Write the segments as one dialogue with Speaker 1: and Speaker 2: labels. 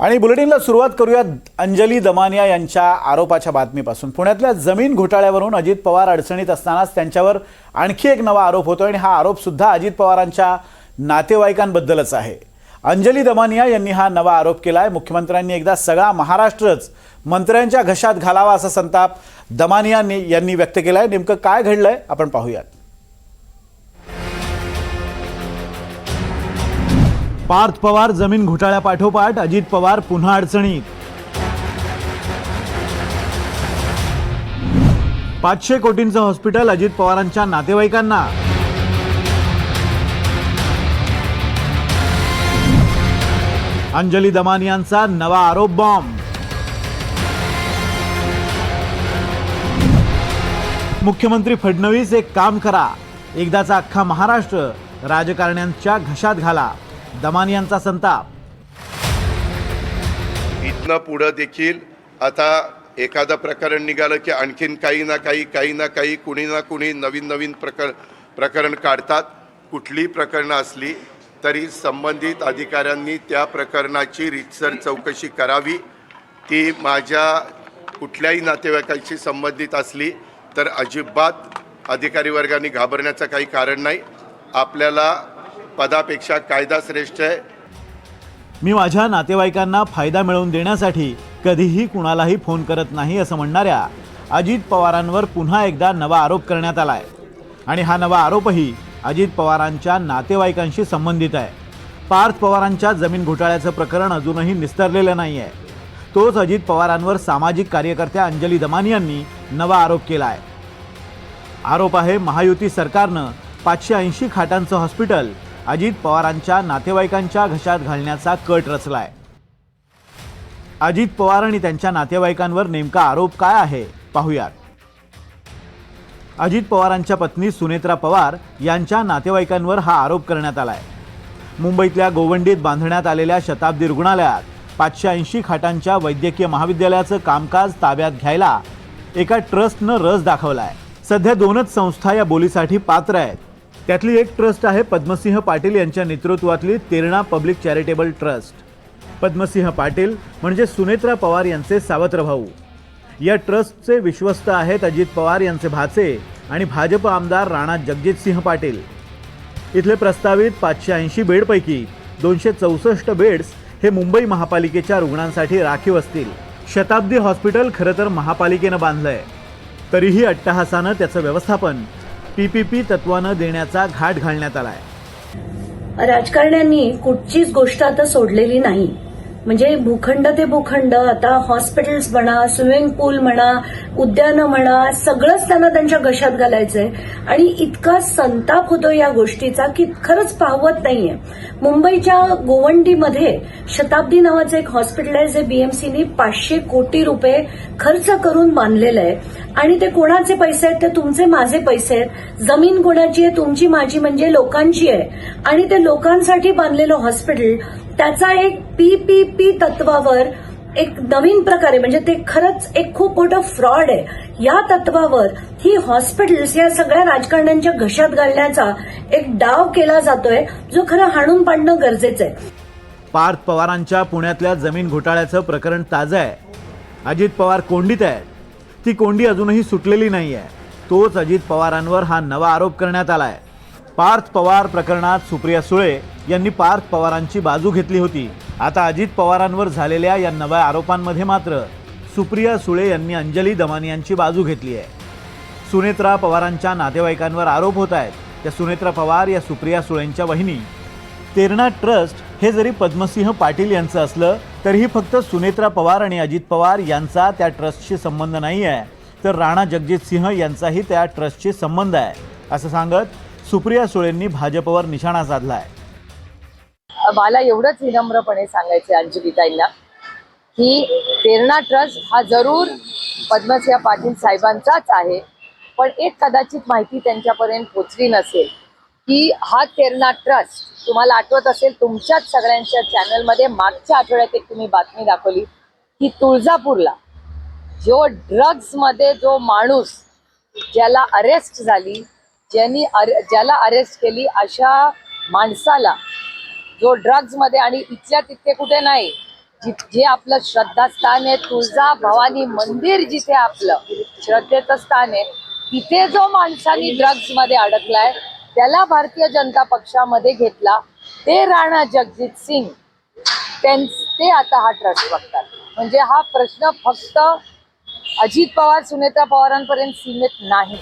Speaker 1: आणि बुलेटिनला सुरुवात करूयात अंजली दमानिया यांच्या आरोपाच्या बातमीपासून. पुण्यातल्या जमीन घोटाळ्यावरून अजित पवार अडचणीत असतानाच त्यांच्यावर आणखी एक नवा आरोप होतो आणि हा आरोप सुद्धा अजित पवारांच्या नातेवाईकांबद्दलच आहे. अंजली दमानिया यांनी हा नवा आरोप केला आहे मुख्यमंत्र्यांनी एकदा सगळा महाराष्ट्रच मंत्र्यांच्या घशात घालावा असा संताप दमानिया यांनी व्यक्त केलाय. नेमकं काय घडलंय आपण पाहूयात. पार्थ पवार जमीन घोटाळ्यापाठोपाठ अजित पवार पुन्हा अडचणीत. पाचशे कोटींचं हॉस्पिटल अजित पवारांच्या नातेवाईकांना. अंजली दमानियांचा नवा आरोप बॉम्ब मुख्यमंत्री फडणवीस एक काम करा. एकदाचा अख्खा महाराष्ट्र राजकारण्यांच्या घशात घाला. दमानियांचा संताप.
Speaker 2: इथनं पुढं देखील आता एखादं प्रकरण निघालं की आणखीन काही ना काही काही ना काही कुणी ना कुणी नवीन नवीन प्रकर प्रकरण काढतात. कुठली प्रकरणं असली तरी संबंधित अधिकाऱ्यांनी त्या प्रकरणाची रितसर चौकशी करावी. ती माझ्या कुठल्याही नातेवाईकांशी संबंधित असली तर अजिबात अधिकारी वर्गाने घाबरण्याचं काही कारण नाही. आपल्याला पदापेक्षा कायदा श्रेष्ठ आहे.
Speaker 1: मी माझ्या नातेवाईकांना फायदा मिळवून देण्यासाठी कधीही कुणालाही फोन करत नाही असं म्हणणाऱ्या अजित पवारांवर पुन्हा एकदा नवा आरोप करण्यात आला आहे आणि हा नवा आरोपही अजित पवारांच्या नातेवाईकांशी संबंधित आहे. पार्थ पवारांच्या जमीन घोटाळ्याचं प्रकरण अजूनही निस्तरलेलं नाही आहे तोच अजित पवारांवर सामाजिक कार्यकर्त्या अंजली दमानी यांनी नवा आरोप केला आहे आरोप आहे महायुती सरकारनं पाचशे ऐंशी खाटांचं हॉस्पिटल अजित पवारांच्या नातेवाईकांच्या घशात घालण्याचा कट रचलाय. अजित पवार आणि त्यांच्या नातेवाईकांवर नेमका आरोप काय आहे? पाहूयात. अजित पवारांच्या पत्नी सुनेत्रा पवार यांच्या नातेवाईकांवर हा आरोप करण्यात आलाय. मुंबईतल्या गोवंडीत बांधण्यात आलेल्या शताब्दी रुग्णालयात पाचशे ऐंशी खाटांच्या वैद्यकीय महाविद्यालयाचं कामकाज ताब्यात घ्यायला एका ट्रस्टनं रस दाखवलाय. सध्या दोनच संस्था या बोलीसाठी पात्र आहेत. त्यातली एक ट्रस्ट आहे पद्मसिंह पाटील यांच्या नेतृत्वातली Terna public charitable trust. Padmasinh Patil म्हणजे सुनेत्रा पवार यांचे सावत्र भाऊ. या ट्रस्टचे विश्वस्त आहेत अजित पवार यांचे भाचे आणि भाजप आमदार राणा जगजितसिंह पाटील. इथले प्रस्तावित पाचशे ऐंशी बेडपैकी दोनशे चौसष्ट बेड्स हे मुंबई महापालिकेच्या रुग्णांसाठी राखीव असतील. शताब्दी हॉस्पिटल खरं तर महापालिकेनं बांधलंय. तरीही अट्टहासानं त्याचं व्यवस्थापन पीपीपी तत्वानं देण्याचा घाट घालण्यात आलाय.
Speaker 3: राजकारण्यांनी कुठचीच गोष्ट आता सोडलेली नाही. म्हणजे भूखंड ते भूखंड आता हॉस्पिटल्स म्हणा स्विमिंग पूल म्हणा उद्यानं म्हणा सगळंच त्यांना त्यांच्या घशात घालायचंय. आणि इतका संताप होतो या गोष्टीचा की खरंच पाहवत नाहीये. मुंबईच्या गोवंडीमध्ये शताब्दी नावाचं एक हॉस्पिटल आहे. जे बीएमसीनी पाचशे कोटी रुपये खर्च करून बांधलेलं आहे. आणि ते कोणाचे पैसे आहेत ते तुमचे माझे पैसे आहेत. जमीन कोणाची आहे तुमची माझी म्हणजे लोकांची आहे. आणि ते लोकांसाठी बांधलेलं हॉस्पिटल त्याचा एक पीपीपी तत्वावर एक नवीन प्रकारे म्हणजे ते खरंच एक खूप मोठं फ्रॉड आहे. या तत्वावर ही हॉस्पिटल्स या सगळ्या राजकारण्यांच्या घशात घालण्याचा एक डाव केला जातोय जो खरं हाणून पाडणं गरजेचं आहे.
Speaker 1: पार्थ पवारांच्या पुण्यातल्या जमीन घोटाळ्याचं प्रकरण ताजं आहे. अजित पवार कोंडीत आहेत. ती कोंडी अजूनही सुटलेली नाही आहे तोच अजित पवारांवर हा नवा आरोप करण्यात आला आहे पार्थ पवार प्रकरणात सुप्रिया सुळे यांनी पार्थ पवारांची बाजू घेतली होती. आता अजित पवारांवर झालेल्या या नव्या आरोपांमध्ये मात्र सुप्रिया सुळे यांनी अंजली दमानी यांची बाजू घेतली आहे. सुनेत्रा पवारांच्या नातेवाईकांवर आरोप होत आहेत. त्या सुनेत्रा पवार या सुप्रिया सुळेंच्या वहिनी. तेरणा ट्रस्ट हे जरी पद्मसिंह पाटील यांचं असलं तरीही फक्त सुनेत्रा पवार आणि अजित पवार यांचा त्या ट्रस्टशी संबंध नाही आहे. तर राणा जगजित सिंह यांचाही त्या ट्रस्टशी संबंध आहे. असं सांगत सुप्रिया सुळेंनी भाजपवर निशाणा साधला आहे
Speaker 4: मला एवढंच विनम्रपणे सांगायचं अंजलीताईंना की तेरणा ट्रस्ट हा जरूर पद्मसिंह पाटील साहेबांचाच आहे पण एक कदाचित माहिती त्यांच्यापर्यंत पोचली नसेल की हा तेरणा ट्रस्ट तुम्हाला आठवत असेल तुमच्याच सगळ्यांच्या चॅनलमध्ये मागच्या आठवड्यात एक तुम्ही बातमी दाखवली की तुळजापूरला जो ड्रग्समध्ये जो माणूस ज्याला अरेस्ट झाली ज्यांनी अरे ज्याला अरेस्ट केली अशा माणसाला जो ड्रग्जमध्ये आणि इथल्या तिथे कुठे नाही जि- जे आपलं श्रद्धास्थान आहे तुळजा भवानी मंदिर जिथे आपलं श्रद्धेचं स्थान आहे तिथे जो माणसानी ड्रग्जमध्ये अडकलाय त्याला भारतीय जनता पक्षामध्ये घेतला ते राणा जगजित सिंग. ते आता हा ट्रस्ट बघतात. म्हणजे हा प्रश्न फक्त अजित पवार सुनेत्रा पवारांपर्यंत सीमित नाही.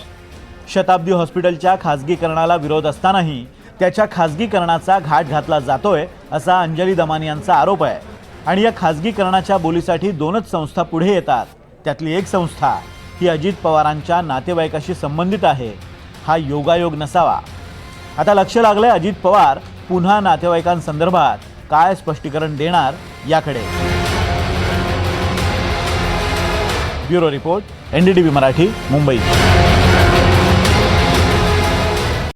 Speaker 1: शताब्दी हॉस्पिटलच्या खासगीकरणाला विरोध असतानाही त्याच्या खासगीकरणाचा घाट घातला जातोय असा अंजली दमानी यांचा आरोप आहे. आणि या खासगीकरणाच्या बोलीसाठी दोनच संस्था पुढे येतात. त्यातली एक संस्था ही अजित पवारांच्या नातेवाईकाशी संबंधित आहे. हा योगायोग नसावा. आता लक्ष लागलंय अजित पवार पुन्हा नातेवाईकांसंदर्भात काय स्पष्टीकरण देणार याकडे. Bureau report NDTV Marathi Mumbai.